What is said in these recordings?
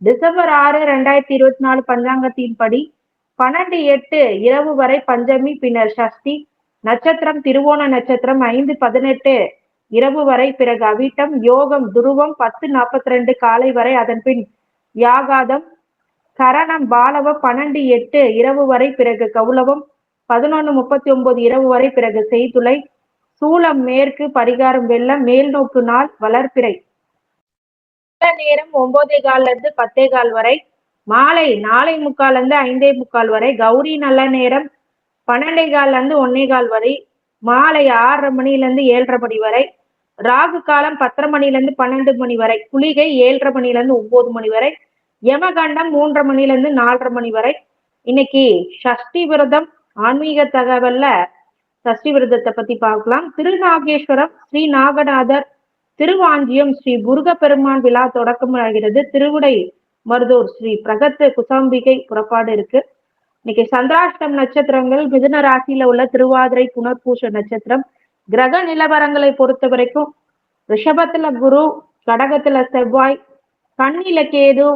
December ஆறு ரெண்டாயிரத்தி இருபத்தி நாலு பஞ்சாங்கத்தின்படி பன்னெண்டு எட்டு இரவு வரை பஞ்சமி பின்னர் சஷ்டி நட்சத்திரம் திருவோண நட்சத்திரம் ஐந்து பதினெட்டு இரவு வரை பிறகு அவிட்டம் யோகம் துருவம் பத்து நாற்பத்தி ரெண்டு காலை வரை அதன் பின் யாகாதம் கரணம் பாலவ பன்னெண்டு எட்டு இரவு வரை பிறகு கௌலவம் பதினொன்னு முப்பத்தி ஒன்பது இரவு வரை பிறகு செய்துளை சூளம் மேற்கு பரிகாரம் வெள்ளம் மேல் நோக்கு நாள் வளர்ப்பிறை நேரம் ஒன்பதே கால்ல இருந்து பத்தே கால் வரை மாலை நாலே முக்கால்ல இருந்து ஐந்தே முக்கால் வரை கௌரி நல்ல நேரம் பன்னெண்டே கால்ல இருந்து ஒன்னே கால் வரை மாலை ஆறரை மணில இருந்து ஏழரை மணி வரை ராகு காலம் பத்தரை மணில இருந்து பன்னெண்டு மணி வரை குளிகை ஏழரை மணில இருந்து ஒன்பது மணி வரை யமகண்டம் மூன்றரை மணில இருந்து நாலரை மணி வரை. இன்னைக்கு சஷ்டி விரதம் ஆன்மீக தகவல்ல சஷ்டி விரதத்தை பத்தி பார்க்கலாம். திருநாகேஸ்வரம் ஸ்ரீ நாகநாதர் திருவாஞ்சியம் ஸ்ரீ முருகப்பெருமான் விழா தொடக்கமாகிறது. திருவுடை மருதூர் ஸ்ரீ பிரகத்து குசாம்பிகை புறப்பாடு இருக்கு. இன்னைக்கு சந்திராஷ்டம் நட்சத்திரங்கள் மிதுன ராசியில உள்ள திருவாதிரை புனர்பூச நட்சத்திரம். கிரக நிலவரங்களை பொறுத்த வரைக்கும் ரிஷபத்துல குரு கடகத்துல செவ்வாய் கண்ணில கேது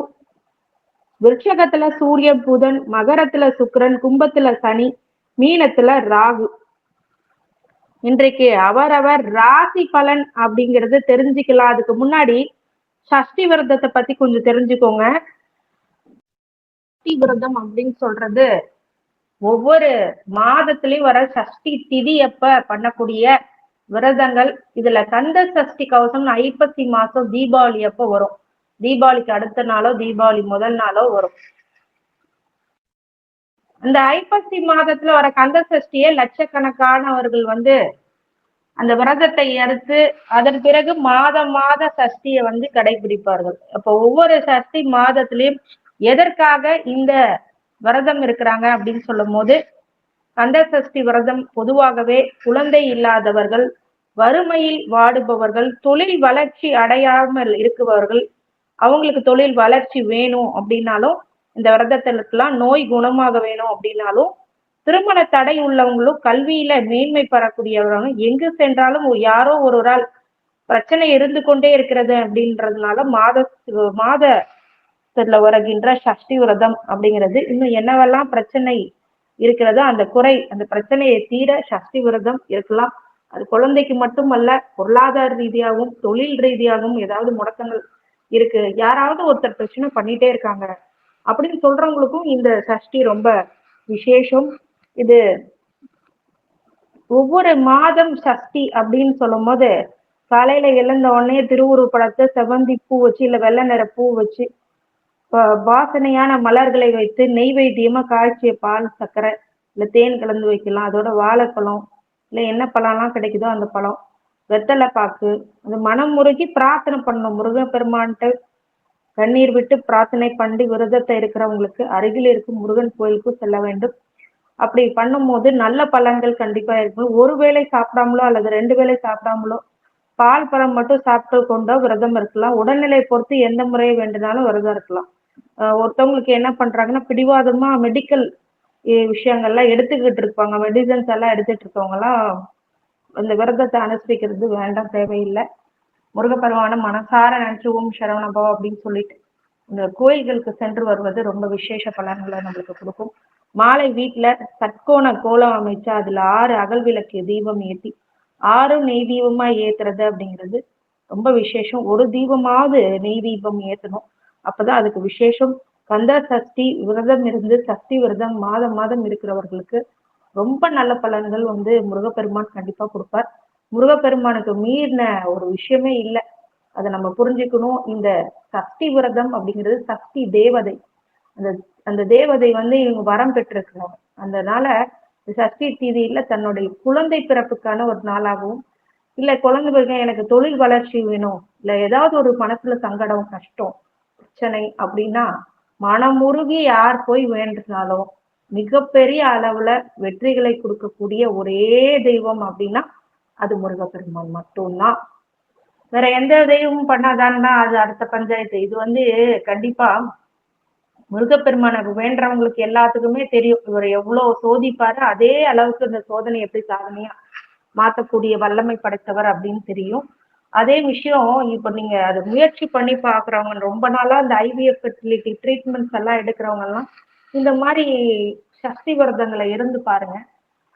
விருட்சகத்துல சூரியன் புதன் மகரத்துல சுக்கரன் கும்பத்துல சனி மீனத்துல ராகு. இன்றைக்கு அவரவர் ராசி பலன் அப்படிங்கறது தெரிஞ்சுக்கலாம். அதுக்கு முன்னாடி சஷ்டி விரதத்தை பத்தி கொஞ்சம் தெரிஞ்சுக்கோங்க. சஷ்டி விரதம் அப்படின்னு சொல்றது ஒவ்வொரு மாதத்திலயும் வர சஷ்டி திதி அப்ப பண்ணக்கூடிய விரதங்கள். இதுல கந்த சஷ்டி கவசம் ஐப்பசி மாசம் தீபாவளி அப்ப வரும். தீபாவளிக்கு அடுத்த நாளோ தீபாவளி முதல் நாளோ வரும். அந்த ஐப்பசி மாதத்துல வர கந்த சஷ்டியை லட்சக்கணக்கானவர்கள் வந்து அந்த விரதத்தை எடுத்து அதன் பிறகு மாதம் மாத சஷ்டியை வந்து கடைபிடிப்பார்கள். அப்போ ஒவ்வொரு சஷ்டி மாதத்திலையும் எதற்காக இந்த விரதம் இருக்கிறாங்க அப்படின்னு சொல்லும் போது கந்த சஷ்டி விரதம் பொதுவாகவே குழந்தை இல்லாதவர்கள் வறுமையில் வாடுபவர்கள் தொழில் வளர்ச்சி அடையாமல் இருக்குபவர்கள் அவங்களுக்கு தொழில் வளர்ச்சி வேணும் அப்படின்னாலும் இந்த விரதத்திற்கெல்லாம் நோய் குணமாக வேணும் அப்படின்னாலும் திருமண தடை உள்ளவங்களும் கல்வியில மேன்மை பெறக்கூடியவர்களும் எங்கு சென்றாலும் யாரோ ஒருவரால் பிரச்சனை இருந்து கொண்டே இருக்கிறது அப்படின்றதுனால மாத மாதத்துல வருகின்ற சஷ்டி விரதம் அப்படிங்கிறது. இன்னும் என்னவெல்லாம் பிரச்சனை இருக்கிறதோ அந்த குறை அந்த பிரச்சனையை தீர சஷ்டி விரதம் இருக்கலாம். அது குழந்தைக்கு மட்டுமல்ல பொருளாதார ரீதியாகவும் தொழில் ரீதியாகவும் ஏதாவது முடக்கங்கள் இருக்கு. யாராவது ஒருத்தர் பிரச்சனை பண்ணிட்டே இருக்காங்க. அப்படின்னு சொல்றவங்களுக்கும் இந்த சஷ்டி ரொம்ப விசேஷம். இது ஒவ்வொரு மாதம் சஷ்டி அப்படின்னு சொல்லும் போது காலையில எழுந்த உடனே திருவுருவ படத்தை செவந்தி பூ வச்சு இல்ல வெள்ளை நிற பூ வச்சு வாசனையான மலர்களை வைத்து நெய்வேத்தியமா காய்ச்சிய பால் சர்க்கரை இல்ல தேன் கலந்து வைக்கலாம். அதோட வாழைப்பழம் இல்ல என்ன பழம்லாம் கிடைக்குதோ அந்த பழம் வெத்தலை பாக்கு அது மனம் முருகி பிரார்த்தனை பண்ணணும். முருகப்பெருமான்ட்டு கண்ணீர் விட்டு பிரார்த்தனை பண்ணி விரதத்தை இருக்கிறவங்களுக்கு அருகில் இருக்கும் முருகன் கோயிலுக்கு செல்ல வேண்டும். அப்படி பண்ணும்போது நல்ல பலன்கள் கண்டிப்பா இருக்கும். ஒரு வேளை சாப்பிடாமலோ அல்லது ரெண்டு வேளை சாப்பிடாமலோ பால் பழம் மட்டும் சாப்பிட்டு கொண்டோ விரதம் இருக்கலாம். உடல்நிலை பொறுத்து எந்த முறையை வேண்டுனாலும் விரதம் இருக்கலாம். ஒருத்தவங்களுக்கு என்ன பண்றாங்கன்னா பிடிவாதமா மெடிக்கல் விஷயங்கள்லாம் எடுத்துக்கிட்டு இருப்பாங்க. மெடிசன்ஸ் எல்லாம் எடுத்துட்டு இருக்கவங்க எல்லாம் இந்த விரதத்தை அனுசரிக்கிறது வேண்டாம் தேவையில்லை. முருகப்பெருமான மனசார நினைச்சு ஓம் சரவணபவா அப்படின்னு சொல்லிட்டு இந்த கோயில்களுக்கு சென்று வருவது ரொம்ப விசேஷ பலன்களை நம்மளுக்கு கொடுக்கும். மாலை வீட்டுல சட்கோண கோலம் அமைச்சு அதுல ஆறு அகல் விளக்கு தீபம் ஏத்தி ஆறு நெய் தீபமா ஏத்துறது அப்படிங்கிறது ரொம்ப விசேஷம். ஒரு தீபமாவது நெய் தீபம் ஏத்தணும். அப்பதான் அதுக்கு விசேஷம். கந்த சஷ்டி விரதம் இருந்து சஷ்டி விரதம் மாதம் மாதம் இருக்கிறவர்களுக்கு ரொம்ப நல்ல பலன்கள் வந்து முருகப்பெருமான் கண்டிப்பா கொடுப்பார். முருகப்பெருமானுக்கு மீறின ஒரு விஷயமே இல்லை. அதை நம்ம புரிஞ்சுக்கணும். இந்த சக்தி விரதம் அப்படிங்கிறது சக்தி தேவதை. அந்த அந்த தேவதை வந்து இவங்க வரம் பெற்றிருக்கிறாங்க அதனால சஷ்டி தீதியில தன்னுடைய குழந்தை பிறப்புக்கான ஒரு நாளாகவும் இல்ல குழந்தை பிறகு எனக்கு தொழில் வளர்ச்சி வேணும் இல்ல ஏதாவது ஒரு மனசுல சங்கடம் கஷ்டம் பிரச்சனை அப்படின்னா மனமுருகி யார் போய் வேண்டுனாலும் மிகப்பெரிய அளவுல வெற்றிகளை கொடுக்கக்கூடிய ஒரே தெய்வம் அப்படின்னா அது முருகப்பெருமான் மட்டும்தான். வேற எந்த தெய்வமும் பண்ணாதான்னா அது அடுத்த பஞ்சாயத்து. இது வந்து கண்டிப்பா முருகப்பெருமானை வேண்டவங்களுக்கு எல்லாத்துக்குமே தெரியும். இவர் எவ்வளவு சோதிப்பாரு அதே அளவுக்கு இந்த சோதனை எப்படி சாதனையா மாத்தக்கூடிய வல்லமை படைத்தவர் அப்படின்னு தெரியும். அதே விஷயம் இப்ப நீங்க அது முயற்சி பண்ணி பாக்குறவங்க ரொம்ப நாளா இந்த ஐவிஎஃப் ஃபெர்டிலிட்டி ட்ரீட்மெண்ட்ஸ் எல்லாம் எடுக்கிறவங்க எல்லாம் இந்த மாதிரி சக்தி விரதங்களை இருந்து பாருங்க.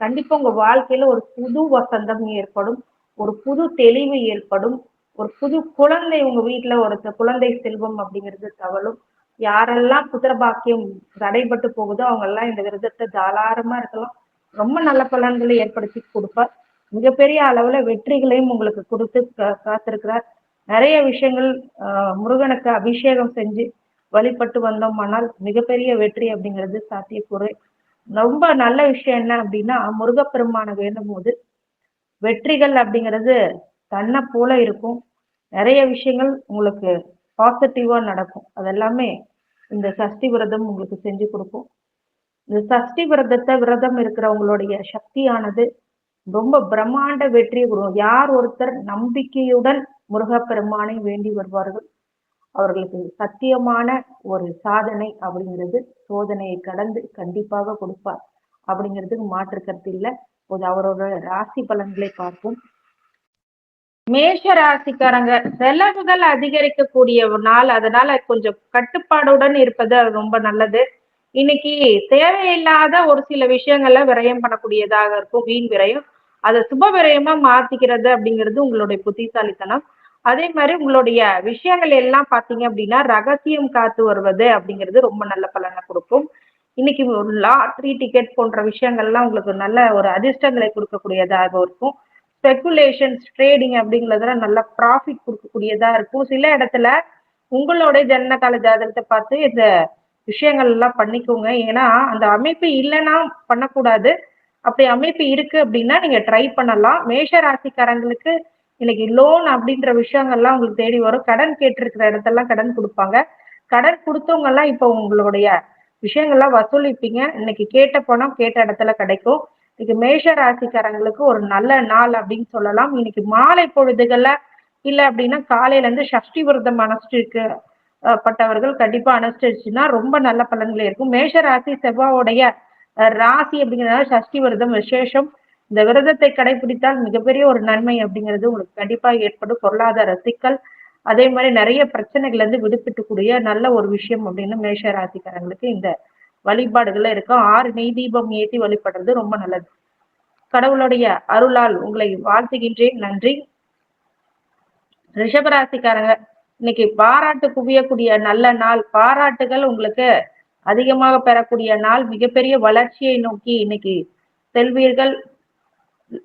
கண்டிப்பா உங்க வாழ்க்கையில ஒரு புது வசந்தம் ஏற்படும் ஒரு புது தெளிவு ஏற்படும் ஒரு புது குழந்தை உங்க வீட்டுல ஒரு குழந்தை செல்வம் அப்படிங்கிறது தவழும். யாரெல்லாம் புத்திர பாக்கியம் தடைபட்டு போகுதோ அவங்க எல்லாம் இந்த விரதத்தை தாராளமா இருக்கலாம். ரொம்ப நல்ல பலன்களை ஏற்படுத்தி கொடுப்பார். மிகப்பெரிய அளவுல வெற்றிகளையும் உங்களுக்கு கொடுத்து கா- காத்திருக்கிறார். நிறைய விஷயங்கள் முருகனுக்கு அபிஷேகம் செஞ்சு வழிபட்டு வந்தோமானால் மிகப்பெரிய வெற்றி அப்படிங்கிறது சாத்தியக்கூறு. ரொம்ப நல்ல விஷயம் என்ன அப்படின்னா முருகப்பெருமானை வேண்டும் போது வெற்றிகள் அப்படிங்கிறது தன்னை போல இருக்கும். நிறைய விஷயங்கள் உங்களுக்கு பாசிட்டிவா நடக்கும். அதெல்லாமே இந்த சஷ்டி விரதம் உங்களுக்கு செஞ்சு கொடுக்கும். இந்த சஷ்டி விரதத்தை விரதம் இருக்கிறவங்களுடைய சக்தியானது ரொம்ப பிரம்மாண்ட வெற்றியை கொடுக்கும். யார் ஒருத்தர் நம்பிக்கையுடன் முருகப்பெருமானை வேண்டி வருவார்கள்? அவர்களுக்கு சத்தியமான ஒரு சாதனை அப்படிங்கிறது சோதனையை கடந்து கண்டிப்பாக கொடுப்பார். அப்படிங்கிறதுக்கு மாற்று கருத்து இல்லை. இப்போது அவரோட ராசி பலன்களை பார்ப்போம். மேஷ ராசிக்காரங்க செலவுகள் அதிகரிக்கக்கூடிய ஒரு நாள் அதனால கொஞ்சம் கட்டுப்பாடுடன் இருப்பது ரொம்ப நல்லது. இன்னைக்கு தேவையில்லாத ஒரு சில விஷயங்கள்ல விரயம் பண்ணக்கூடியதாக இருக்கும் வீண் விரயம். அதை சுப விரயமா மாத்திக்கிறது அப்படிங்கிறது உங்களுடைய புத்திசாலித்தனம். அதே மாதிரி உங்களுடைய விஷயங்கள் எல்லாம் பாத்தீங்க அப்படின்னா ரகசியம் காத்து வருவது அப்படிங்கிறது ரொம்ப நல்ல பலனை கொடுக்கும். இன்னைக்கு லாட்ரி டிக்கெட் போன்ற விஷயங்கள்லாம் உங்களுக்கு நல்ல ஒரு அதிர்ஷ்டங்களை கொடுக்கக்கூடியதாக இருக்கும். ஸ்பெகுலேஷன்ஸ் ட்ரேடிங் அப்படிங்கிறதுல நல்ல ப்ராஃபிட் கொடுக்கக்கூடியதா இருக்கும். சில இடத்துல உங்களோட ஜனனகால ஜாதகத்தை பார்த்து இந்த விஷயங்கள் எல்லாம் பண்ணிக்கோங்க. ஏன்னா அந்த அமைப்பு இல்லைன்னா பண்ணக்கூடாது. அப்படி அமைப்பு இருக்கு அப்படின்னா நீங்க ட்ரை பண்ணலாம். மேஷ ராசிக்காரங்களுக்கு இன்னைக்கு லோன் அப்படின்ற விஷயங்கள்லாம் உங்களுக்கு தேடி வரும். கடன் கேட்டிருக்கிற இடத்தெல்லாம் கடன் கொடுப்பாங்க. கடன் கொடுத்தவங்க எல்லாம் இப்போ உங்களுடைய விஷயங்கள்லாம் வசூலிப்பீங்க. இன்னைக்கு கேட்ட பணம் கேட்ட இடத்துல கிடைக்கும். இன்னைக்கு மேஷ ராசிக்காரங்களுக்கு ஒரு நல்ல நாள் அப்படின்னு சொல்லலாம். இன்னைக்கு மாலை பொழுதுகள்ல இல்ல அப்படின்னா காலையில இருந்து சஷ்டி விரதம் அனுஷ்டிருக்கு பட்டவர்கள் கண்டிப்பா அனுஷ்டிச்சுன்னா ரொம்ப நல்ல பலன்களே இருக்கும். மேஷ ராசி செவ்வாவுடைய அஹ், ராசி அப்படிங்கிறதுனால சஷ்டி விரதம் விசேஷம். இந்த விரதத்தை கடைபிடித்தால் மிகப்பெரிய ஒரு நன்மை அப்படிங்கிறது உங்களுக்கு கண்டிப்பா ஏற்படும். பொருளாதார சிக்கல். அதே மாதிரி நிறைய பிரச்சனைகள்ல இருந்து விடுபட்டுக்கூடிய நல்ல ஒரு விஷயம் அப்படின்னு மேஷ ராசிக்காரங்களுக்கு இந்த வழிபாடுகள்ல இருக்கும் ஆறு நெய் தீபம் ஏற்றி வழிபடுறது ரொம்ப நல்லது. கடவுளுடைய அருளால் உங்களை வாழ்த்துகின்றேன். நன்றி. ரிஷபராசிக்காரங்க இன்னைக்கு பாராட்டு குவியக்கூடிய நல்ல நாள். பாராட்டுகள் உங்களுக்கு அதிகமாக பெறக்கூடிய நாள். மிகப்பெரிய வளர்ச்சியை நோக்கி இன்னைக்கு செல்வீர்கள்.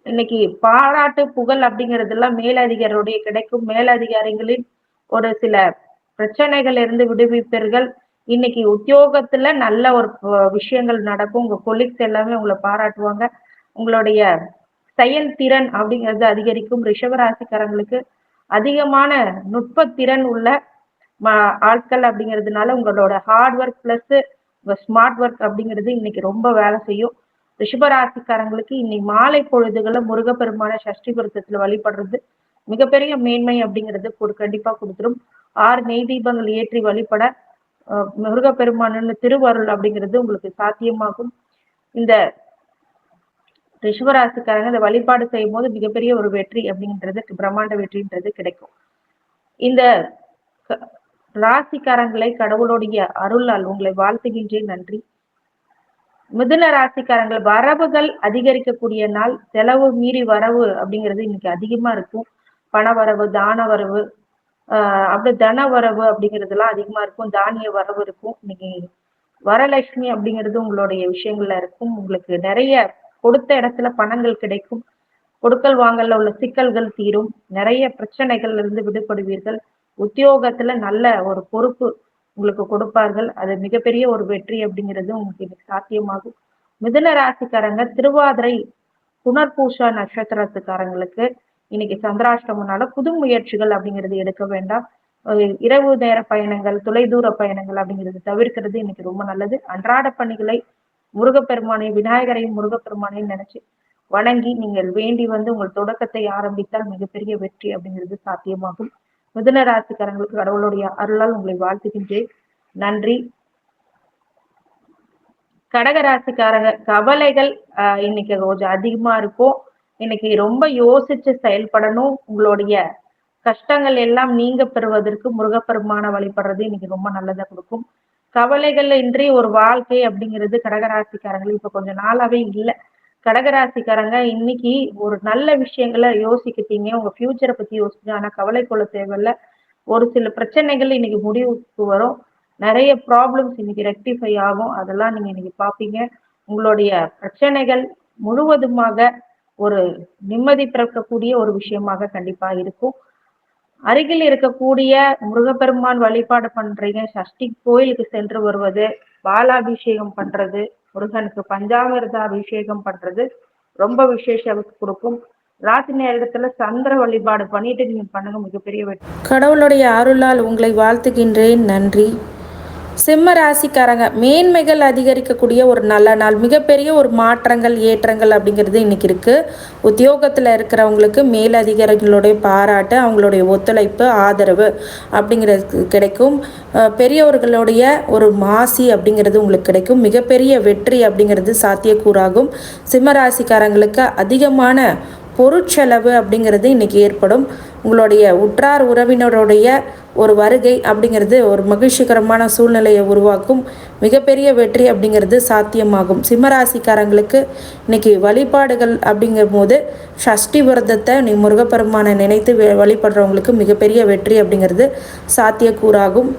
இன்னைக்கு பாராட்டு புகழ் அப்படிங்கறதெல்லாம் மேலதிகாரியுடைய கிடைக்கும். மேலதிகாரிகளின் ஒரு சில பிரச்சனைகள் இருந்து விடுவிப்பீர்கள். இன்னைக்கு உத்தியோகத்துல நல்ல ஒரு விஷயங்கள் நடக்கும். உங்க கொலீக்ஸ் எல்லாமே உங்களை பாராட்டுவாங்க. உங்களுடைய செயல் திறன் அப்படிங்கிறது அதிகரிக்கும். ரிஷபராசிக்காரங்களுக்கு அதிகமான நுட்பத்திறன் உள்ள ஆட்கள் அப்படிங்கிறதுனால உங்களோட ஹார்ட் ஒர்க் பிளஸ் உங்க ஸ்மார்ட் ஒர்க் அப்படிங்கிறது இன்னைக்கு ரொம்ப வேலை செய்யும். ரிஷபராசிக்காரங்களுக்கு இன்னைக்கு மாலை பொழுதுகளை முருகப்பெருமான சஷ்டி விரதத்துல வழிபடுறது மிகப்பெரிய மேன்மை அப்படிங்கிறது கண்டிப்பா கொடுத்துரும். ஆறு நெய் தீபங்கள் ஏற்றி வழிபட அஹ், முருகப்பெருமானின் திருவருள் அப்படிங்கிறது உங்களுக்கு சாத்தியமாகும். இந்த ரிஷபராசிக்காரங்க இந்த வழிபாடு செய்யும் போது மிகப்பெரிய ஒரு வெற்றி அப்படின்றது பிரம்மாண்ட வெற்றின்றது கிடைக்கும். இந்த ராசிக்காரங்களை கடவுளுடைய அருளால் உங்களை வாழ்த்துகின்றேன் நன்றி. மிதுன ராசிக்காரங்கள் வரவுகள் அதிகரிக்கக்கூடிய நாள் செலவு மீறி வரவு அப்படிங்கிறது இன்னைக்கு அதிகமா இருக்கும். பண வரவு தான வரவு ஆஹ் அப்படி தன வரவு அப்படிங்கிறதுலாம் அதிகமா இருக்கும். தானிய வரவு இருக்கும். இன்னைக்கு வரலட்சுமி அப்படிங்கிறது உங்களுடைய விஷயங்கள்ல இருக்கும். உங்களுக்கு நிறைய கொடுத்த இடத்துல பணங்கள் கிடைக்கும். கொடுக்கல் வாங்கல்ல உள்ள சிக்கல்கள் தீரும். நிறைய பிரச்சனைகள்ல இருந்து விடுபடுவீர்கள். உத்தியோகத்துல நல்ல ஒரு பொறுப்பு உங்களுக்கு கொடுப்பார்கள். அது மிகப்பெரிய ஒரு வெற்றி அப்படிங்கிறது உங்களுக்கு இன்னைக்கு சாத்தியமாகும். மிதுன ராசிக்காரங்க திருவாதிரை புனர்பூஷா நட்சத்திரத்துக்காரங்களுக்கு இன்னைக்கு சந்திராஷ்டமனால புது முயற்சிகள் அப்படிங்கிறது எடுக்க வேண்டாம். இரவு நேர பயணங்கள் தொலைதூர பயணங்கள் அப்படிங்கிறது தவிர்க்கிறது இன்னைக்கு ரொம்ப நல்லது. அன்றாட பணிகளை முருகப்பெருமானை விநாயகரையும் முருகப்பெருமானையும் நினைச்சு வணங்கி நீங்கள் வேண்டி வந்து உங்கள் தொடக்கத்தை ஆரம்பித்தால் மிகப்பெரிய வெற்றி அப்படிங்கிறது சாத்தியமாகும். மிதுன ராசிக்காரங்களுக்கு கடவுளுடைய அருளால் உங்களை வாழ்த்துகின்றேன். நன்றி. கடகராசிக்காரங்க கவலைகள் ஆஹ் இன்னைக்கு கொஞ்சம் அதிகமா இருக்கும். இன்னைக்கு ரொம்ப யோசிச்சு செயல்படணும். உங்களுடைய கஷ்டங்கள் எல்லாம் நீங்க பெறுவதற்கு முருகப்பெருமான வழிபடுறது இன்னைக்கு ரொம்ப நல்லதை கொடுக்கும். கவலைகள் இன்றி ஒரு வாழ்க்கை அப்படிங்கிறது கடகராசிக்காரங்களுக்கு இப்ப கொஞ்ச நாளாவே இல்லை. கடகராசிக்காரங்க இன்னைக்கு ஒரு நல்ல விஷயங்களை யோசிக்கிட்டீங்க. உங்க ஃபியூச்சரை பத்தி யோசிச்சு ஆனா கவலை கொள்ள தேவையில்ல. ஒரு சில பிரச்சனைகள் இன்னைக்கு முடிவுக்கு வரும். நிறைய ப்ராப்ளம்ஸ் இன்னைக்கு ரெக்டிஃபை ஆகும். அதெல்லாம் நீங்க இன்னைக்கு பாப்பீங்க உங்களுடைய பிரச்சனைகள் முழுவதுமாக ஒரு நிம்மதி பிறக்கக்கூடிய ஒரு விஷயமாக கண்டிப்பா இருக்கும். அருகில் இருக்கக்கூடிய முருகப்பெருமான் வழிபாடு பண்றீங்க சஷ்டி கோயிலுக்கு சென்று வருவது பாலாபிஷேகம் பண்றது முருகனுக்கு பஞ்சாமிர்த அபிஷேகம் பண்றது ரொம்ப விசேஷம் கொடுக்கும். ராசி நேரத்துல சந்திர வழிபாடு பண்ணிட்டு நீங்க பண்ணுங்க மிகப்பெரிய வெற்றி. கடவுளுடைய அருளால் உங்களை வாழ்த்துகின்றேன் நன்றி. சிம்ம ராசிக்காரங்க மேன்மைகள் அதிகரிக்கக்கூடிய ஒரு நல்ல நாள் மிகப்பெரிய ஒரு மாற்றங்கள் ஏற்றங்கள் அப்படிங்கிறது இன்றைக்கி இருக்குது உத்தியோகத்தில் இருக்கிறவங்களுக்கு மேலதிகாரிகளுடைய பாராட்டு அவங்களுடைய ஒத்துழைப்பு ஆதரவு அப்படிங்கிறது கிடைக்கும். பெரியவர்களுடைய ஒரு மாசி அப்படிங்கிறது உங்களுக்கு கிடைக்கும். மிகப்பெரிய வெற்றி அப்படிங்கிறது சாத்தியக்கூறாகும். சிம்ம ராசிக்காரங்களுக்கு அதிகமான பொருட்செலவு அப்படிங்கிறது இன்றைக்கி ஏற்படும். உங்களுடைய உற்றார் உறவினருடைய ஒரு வருகை அப்படிங்கிறது ஒரு மகிழ்ச்சிகரமான சூழ்நிலையை உருவாக்கும். மிகப்பெரிய வெற்றி அப்படிங்கிறது சாத்தியமாகும். சிம்மராசிக்காரங்களுக்கு இன்னைக்கு வழிபாடுகள் அப்படிங்கும் போது ஷஷ்டி விரதத்தை நீ முருகப்பெருமானை நினைத்து வழிபடுறவங்களுக்கு மிகப்பெரிய வெற்றி அப்படிங்கிறது சாத்தியக்கூறாகும்.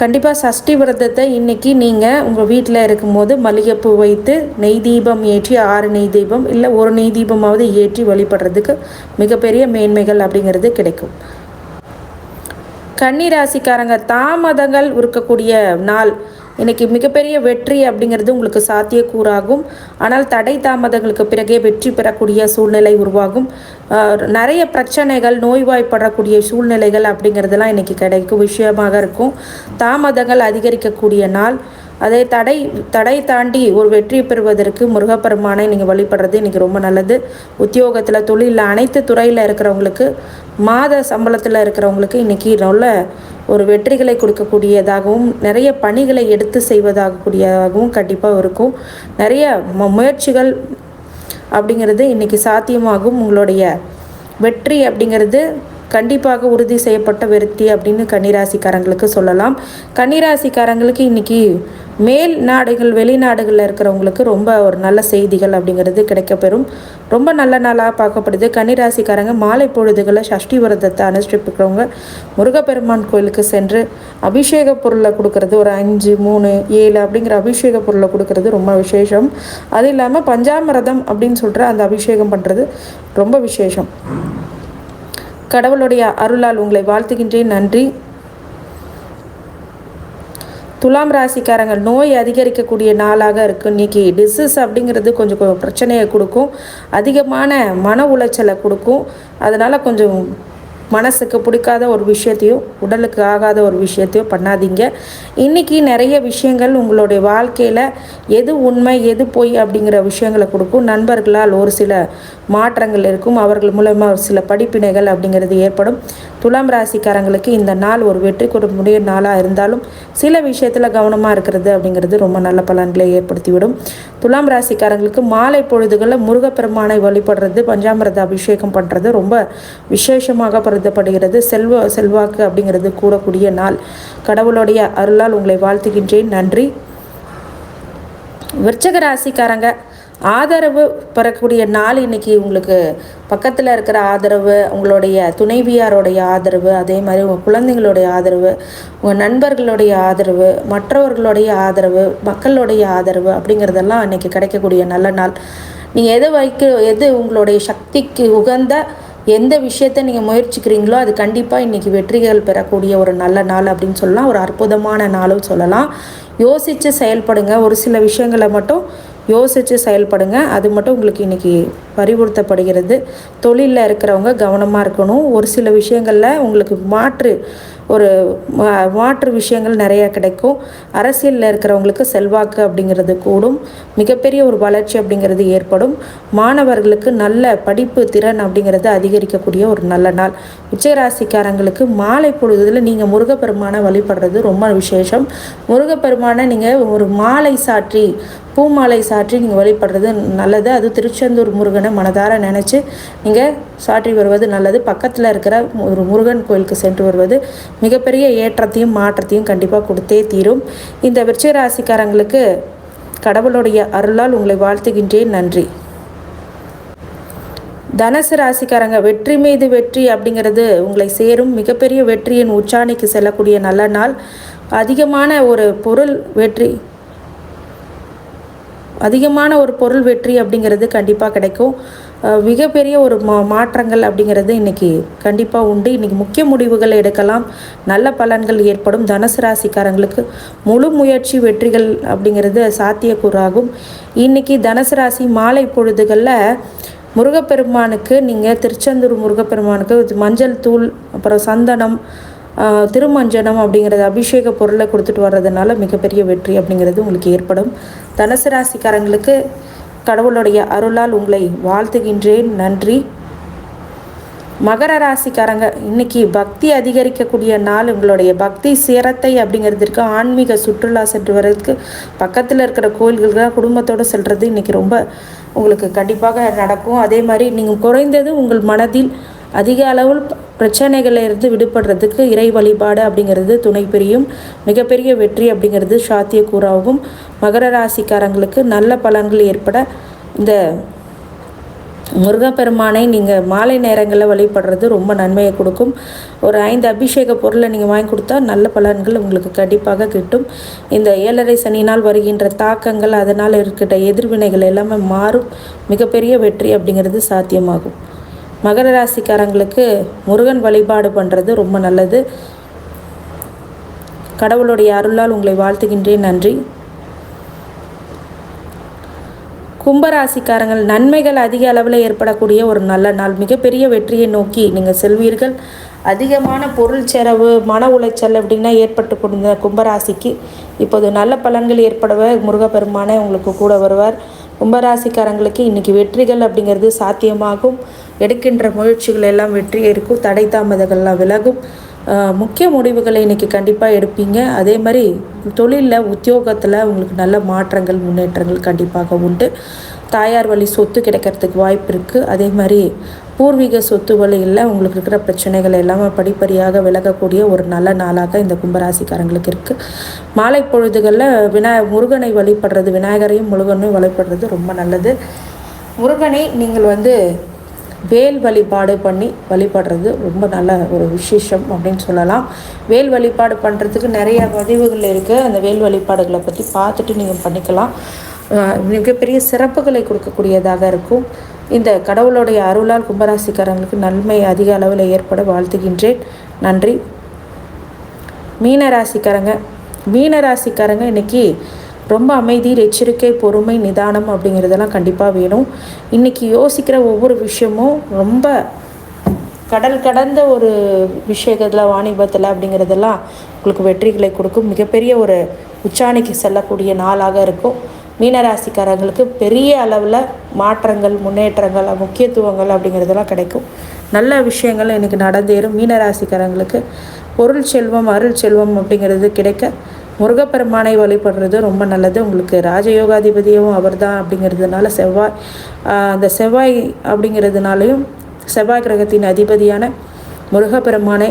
கண்டிப்பாக சஷ்டி விரதத்தை இன்னைக்கு நீங்கள் உங்கள் வீட்டில் இருக்கும்போது மல்லிகைப்பூ வைத்து நெய் தீபம் ஏற்றி ஆறு நெய் தீபம் இல்லை ஒரு நெய் தீபமாவது ஏற்றி வழிபடுறதுக்கு மிகப்பெரிய மேன்மைகள் அப்படிங்கிறது கிடைக்கும். கன்னி ராசிக்காரங்க தாமதங்கள் இருக்கக்கூடிய நாள். இன்னைக்கு மிகப்பெரிய வெற்றி அப்படிங்கிறது உங்களுக்கு சாத்தியக்கூறாகும். ஆனால் தடை தாமதங்களுக்கு பிறகே வெற்றி பெறக்கூடிய சூழ்நிலை உருவாகும். நிறைய பிரச்சனைகள் நோய்வாய்ப்படக்கூடிய சூழ்நிலைகள் அப்படிங்கிறதெல்லாம் இன்னைக்கு கிடைக்கும் விஷயமாக இருக்கும். தாமதங்கள் அதிகரிக்கக்கூடிய நாள். அதே தடை தடை தாண்டி ஒரு வெற்றி பெறுவதற்கு முருகப்பெருமானை நீங்கள் வழிபடுறது இன்றைக்கி ரொம்ப நல்லது. உத்தியோகத்தில் தொழிலில் அனைத்து துறையில் இருக்கிறவங்களுக்கு மாத சம்பளத்தில் இருக்கிறவங்களுக்கு இன்றைக்கி நல்ல ஒரு வெற்றிகளை கொடுக்கக்கூடியதாகவும் நிறைய பணிகளை எடுத்து செய்வதாகக்கூடியதாகவும் கண்டிப்பாக இருக்கும். நிறைய முயற்சிகள் அப்படிங்கிறது இன்றைக்கி சாத்தியமாகும். உங்களுடைய வெற்றி அப்படிங்கிறது கண்டிப்பாக உறுதி செய்யப்பட்ட வெற்றி அப்படின்னு கன்னிராசிக்காரங்களுக்கு சொல்லலாம். கன்னிராசிக்காரங்களுக்கு இன்றைக்கி மேல் நாடுகள் வெளிநாடுகளில் இருக்கிறவங்களுக்கு ரொம்ப ஒரு நல்ல செய்திகள் அப்படிங்கிறது கிடைக்கப்பெறும். ரொம்ப நல்ல நாளாக பார்க்கப்படுது. கன்னிராசிக்காரங்க மாலை பொழுதுகளை சஷ்டி விரதத்தை அனுஷ்டிப்புக்கிறவங்க முருகப்பெருமான் கோயிலுக்கு சென்று அபிஷேக பொருளை கொடுக்கறது. ஒரு அஞ்சு மூணு ஏழு அப்படிங்கிற அபிஷேக பொருளை கொடுக்கறது ரொம்ப விசேஷம். அது இல்லாமல் பஞ்சாமிரதம் அப்படின்னு சொல்கிற அந்த அபிஷேகம் பண்ணுறது ரொம்ப விசேஷம். கடவுளுடைய அருளால் உங்களை வாழ்த்துகின்றேன். நன்றி. துலாம் ராசிக்காரங்க நோய் அதிகரிக்கக்கூடிய நாளாக இருக்குது இன்னைக்கு டிசீஸ் அப்படிங்கிறது கொஞ்சம் கொ- பிரச்சனையை கொடுக்கும். அதிகமான மன உளைச்சலை கொடுக்கும். அதனால் கொஞ்சம் மனசுக்கு பிடிக்காத ஒரு விஷயத்தையும் உடலுக்கு ஆகாத ஒரு விஷயத்தையும் பண்ணாதீங்க. இன்றைக்கி நிறைய விஷயங்கள் உங்களுடைய வாழ்க்கையில் எது உண்மை எது பொய் அப்படிங்கிற விஷயங்களை கொடுக்கும். நண்பர்களால் ஒரு சில மாற்றங்கள் இருக்கும். அவர்கள் மூலமாக ஒரு சில படிப்பினைகள் அப்படிங்கிறது ஏற்படும். துலாம் ராசிக்காரங்களுக்கு இந்த நாள் ஒரு வெற்றி கொடுக்கக்கூடிய நாளாக இருந்தாலும் சில விஷயத்தில் கவனமாக இருக்கிறது அப்படிங்கிறது ரொம்ப நல்ல பலன்களை ஏற்படுத்திவிடும். துலாம் ராசிக்காரங்களுக்கு மாலை பொழுதுகளில் முருகப்பெருமானை வழிபடுறது பஞ்சாமிரத அபிஷேகம் பண்ணுறது ரொம்ப விசேஷமாக கருதப்படுகிறது. செல்வ செல்வாக்கு அப்படிங்கிறது கூடக்கூடிய நாள். கடவுளுடைய அருளால் உங்களை வாழ்த்துகின்றேன். நன்றி. விருச்சக ராசிக்காரங்க ஆதரவு பெறக்கூடிய நாள் இன்னைக்கு உங்களுக்கு பக்கத்தில் இருக்கிற ஆதரவு உங்களுடைய துணைவியாருடைய ஆதரவு அதே மாதிரி உங்கள் குழந்தைங்களுடைய ஆதரவு உங்கள் நண்பர்களுடைய ஆதரவு மற்றவர்களுடைய ஆதரவு மக்களுடைய ஆதரவு அப்படிங்கிறதெல்லாம் இன்னைக்கு கிடைக்கக்கூடிய நல்ல நாள். நீங்கள் எது வைக்க எது உங்களுடைய சக்திக்கு உகந்த எந்த விஷயத்தை நீங்கள் முயற்சிக்கிறீங்களோ அது கண்டிப்பாக இன்றைக்கி வெற்றிகள் பெறக்கூடிய ஒரு நல்ல நாள் அப்படின்னு சொல்லலாம். ஒரு அற்புதமான நாளும் சொல்லலாம். யோசித்து செயல்படுங்க. ஒரு சில விஷயங்களை மட்டும் யோசித்து செயல்படுங்க. அது மட்டும் உங்களுக்கு இன்றைக்கி அறிவுறுத்தப்படுகிறது. தொழிலில் இருக்கிறவங்க கவனமாக இருக்கணும். ஒரு சில விஷயங்களில் உங்களுக்கு மாற்று ஒரு மாற்று விஷயங்கள் நிறைய கிடைக்கும். அரசியலில் இருக்கிறவங்களுக்கு செல்வாக்கு அப்படிங்கிறது கூடும். மிகப்பெரிய ஒரு வளர்ச்சி அப்படிங்கிறது ஏற்படும். மாணவர்களுக்கு நல்ல படிப்பு திறன் அப்படிங்கிறது அதிகரிக்கக்கூடிய ஒரு நல்ல நாள். உச்சராசிக்காரங்களுக்கு மாலை பொழுதுல நீங்கள் முருகப்பெருமானை வழிபடுறது ரொம்ப விசேஷம். முருகப்பெருமானை நீங்கள் ஒரு மாலை சாற்றி பூமாலை சாற்றி நீங்கள் வழிபடுறது நல்லது. அது திருச்செந்தூர் முருகனை மனதார நினச்சி நீங்கள் சாற்றி வருவது நல்லது. பக்கத்தில் இருக்கிற ஒரு முருகன் கோயிலுக்கு சென்று வருவது மிகப்பெரிய ஏற்றத்தையும் மாற்றத்தையும் கண்டிப்பாக கொடுத்தே தீரும். இந்த விருச்சிக ராசிக்காரங்களுக்கு கடவுளுடைய அருளால் உங்களை வாழ்த்துகின்றேன். நன்றி. தனுசு ராசிக்காரங்க வெற்றி மீது வெற்றி அப்படிங்கிறது உங்களை சேரும். மிகப்பெரிய வெற்றியின் உச்சாணிக்கு செல்லக்கூடிய நல்ல நாள். அதிகமான ஒரு பொருள் வெற்றி அதிகமான ஒரு பொருள் வெற்றி அப்படிங்கிறது கண்டிப்பாக கிடைக்கும். மிகப்பெரிய ஒரு மா மாற்றங்கள் அப்படிங்கிறது இன்றைக்கி கண்டிப்பாக உண்டு. இன்றைக்கி முக்கிய முடிவுகள் எடுக்கலாம். நல்ல பலன்கள் ஏற்படும். தனுசு ராசிக்காரங்களுக்கு முழு முயற்சி வெற்றிகள் அப்படிங்கிறது சாத்தியக்கூறாகும். இன்றைக்கி தனுசு ராசி மாலை பொழுதுகளில் முருகப்பெருமானுக்கு நீங்கள் திருச்செந்தூர் முருகப்பெருமானுக்கு மஞ்சள் தூள் அப்புறம் சந்தனம் திருமஞ்சனம் அப்படிங்கிறது அபிஷேக பொருளை கொடுத்துட்டு வர்றதுனால மிகப்பெரிய வெற்றி அப்படிங்கிறது உங்களுக்கு ஏற்படும். தனுசு ராசிக்காரங்களுக்கு கடவுளுடைய அருளால் உங்களை வாழ்த்துகின்றேன். நன்றி. மகர ராசிக்காரங்க இன்னைக்கு பக்தி அதிகரிக்கக்கூடிய நாள். உங்களுடைய பக்தி சிரத்தை அப்படிங்கிறதுக்கு ஆன்மீக சுற்றுலா சென்று வர்றதுக்கு பக்கத்தில் இருக்கிற கோயில்களுக்கு குடும்பத்தோடு செல்வது இன்னைக்கு ரொம்ப உங்களுக்கு கண்டிப்பாக நடக்கும். அதே மாதிரி நீங்கள் குறைந்தது உங்கள் மனதில் அதிக அளவில் பிரச்சனைகளிலிருந்து விடுபடுறதுக்கு இறை வழிபாடு அப்படிங்கிறது துணை பெரியும். மிகப்பெரிய வெற்றி அப்படிங்கிறது சாத்தியக்கூறாகவும் மகர ராசிக்காரங்களுக்கு நல்ல பலன்கள் ஏற்பட இந்த முருகப்பெருமானை நீங்கள் மாலை நேரங்களில் வழிபடுறது ரொம்ப நன்மையை கொடுக்கும். ஒரு ஐந்து அபிஷேக பொருளை நீங்கள் வாங்கி கொடுத்தா நல்ல பலன்கள் உங்களுக்கு கண்டிப்பாக கிட்டும். இந்த ஏழரை சனினால் வருகின்ற தாக்கங்கள் அதனால் இருக்கின்ற எதிர்வினைகள் எல்லாமே மாறும். மிகப்பெரிய வெற்றி அப்படிங்கிறது சாத்தியமாகும். மகர ராசிக்காரங்களுக்கு முருகன் வழிபாடு பண்ணுறது ரொம்ப நல்லது. கடவுளுடைய அருளால் உங்களை வாழ்த்துகின்றேன் நன்றி. கும்பராசிக்காரங்கள் நன்மைகள் அதிக அளவில் ஏற்படக்கூடிய ஒரு நல்ல நாள். மிகப்பெரிய வெற்றியை நோக்கி நீங்கள் செல்வீர்கள். அதிகமான பொருள் செலவு மன உளைச்சல் அப்படின்னா ஏற்பட்டு கொடுத்த கும்பராசிக்கு இப்போது நல்ல பலன்கள் ஏற்படவே முருகப்பெருமானே உங்களுக்கு கூட வருவார். கும்பராசிக்காரங்களுக்கு இன்னைக்கு வெற்றிகள் அப்படிங்கிறது சாத்தியமாகும். எடுக்கின்ற முயற்சிகள் எல்லாம் வெற்றி இருக்கும் தடை தாமதங்கள்லாம் விலகும். முக்கிய முடிவுகளை இன்றைக்கி கண்டிப்பாக எடுப்பீங்க. அதே மாதிரி தொழிலில் உத்தியோகத்தில் உங்களுக்கு நல்ல மாற்றங்கள் முன்னேற்றங்கள் கண்டிப்பாக உண்டு. தாயார் வழி சொத்து கிடைக்கிறதுக்கு வாய்ப்பு இருக்குது அதே மாதிரி பூர்வீக சொத்து வழியில் உங்களுக்கு இருக்கிற பிரச்சனைகள் எல்லாமே படிப்படியாக விலகக்கூடிய ஒரு நல்ல நாளாக இந்த கும்பராசிக்காரங்களுக்கு இருக்குது மாலை பொழுதுகளில் வினா முருகனை வழிபடுறது விநாயகரையும் முருகனையும் வழிபடுறது ரொம்ப நல்லது. முருகனை நீங்கள் வந்து வேல் வழிபாடு பண்ணி வழிபடுறது ரொம்ப நல்ல ஒரு விசேஷம் அப்படின்னு சொல்லலாம். வேல் வழிபாடு பண்ணுறதுக்கு நிறைய பதிவுகள் இருக்குது அந்த வேல் வழிபாடுகளை பற்றி பார்த்துட்டு நீங்கள் பண்ணிக்கலாம். மிகப்பெரிய சிறப்புகளை கொடுக்கக்கூடியதாக இருக்கும். இந்த கடவுளுடைய அருளால் கும்பராசிக்காரங்களுக்கு நன்மை அதிக அளவில் ஏற்பட வாழ்த்துகின்றேன். நன்றி. மீனராசிக்காரங்க மீனராசிக்காரங்க இன்றைக்கி ரொம்ப அமைதி எச்சரிக்கை பொறுமை நிதானம் அப்படிங்கிறதெல்லாம் கண்டிப்பாக வேணும். இன்றைக்கி யோசிக்கிற ஒவ்வொரு விஷயமும் ரொம்ப கடல் கடந்த ஒரு விஷயத்தில் வாணிபத்தில் அப்படிங்கிறதெல்லாம் உங்களுக்கு வெற்றிகளை கொடுக்கும். மிகப்பெரிய ஒரு உச்சாணிக்கு செல்லக்கூடிய நாளாக இருக்கும். மீனராசிக்காரங்களுக்கு பெரிய அளவில் மாற்றங்கள் முன்னேற்றங்கள் முக்கியத்துவங்கள் அப்படிங்கிறதெல்லாம் கிடைக்கும். நல்ல விஷயங்கள் இன்றைக்கி நடந்தேறும். மீனராசிக்காரங்களுக்கு பொருள் செல்வம் அருள் செல்வம் அப்படிங்கிறது கிடைக்க முருகப்பெருமானை வழிபடுறது ரொம்ப நல்லது. உங்களுக்கு ராஜயோகாதிபதியும் அவர்தான் அப்படிங்கிறதுனால செவ்வாய் அந்த செவ்வாய் அப்படிங்கிறதுனாலையும் செவ்வாய் கிரகத்தின் அதிபதியான முருகப்பெருமானை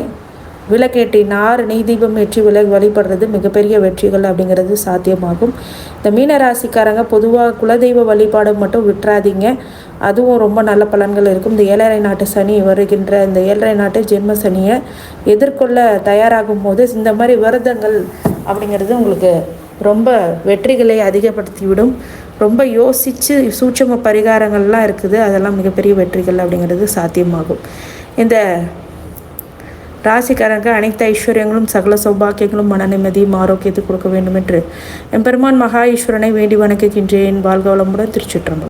விளக்கேற்றி நார் நெய் தீபம் ஏற்றி விலை வழிபடுறது மிகப்பெரிய வெற்றிகள் அப்படிங்கிறது சாத்தியமாகும். இந்த மீனராசிக்காரங்க பொதுவாக குலதெய்வ வழிபாடு மட்டும் விட்டுறாதீங்க. அதுவும் ரொம்ப நல்ல பலன்கள் இருக்கும். இந்த ஏழரை நாட்டு சனி வருகின்ற இந்த ஏழரை நாட்டு ஜென்ம சனியை எதிர்கொள்ள தயாராகும் போது இந்த மாதிரி விரதங்கள் அப்படிங்கிறது உங்களுக்கு ரொம்ப வெற்றிகளை அதிகப்படுத்திவிடும். ரொம்ப யோசித்து சூட்சம பரிகாரங்கள்லாம் இருக்குது. அதெல்லாம் மிகப்பெரிய வெற்றிகள் அப்படிங்கிறது சாத்தியமாகும். இந்த ராசிக்காரங்க அனைத்து ஐஸ்வர்யங்களும் சகல சௌபாக்கியங்களும் மன நிம்மதியும் ஆரோக்கியத்தை கொடுக்க வேண்டும் என்று எம்பெருமான் மகா ஈஸ்வரனை வேண்டி வணங்குகின்றேன். வாழ்க வளமுடன் திருச்சிற்றம்பலம்.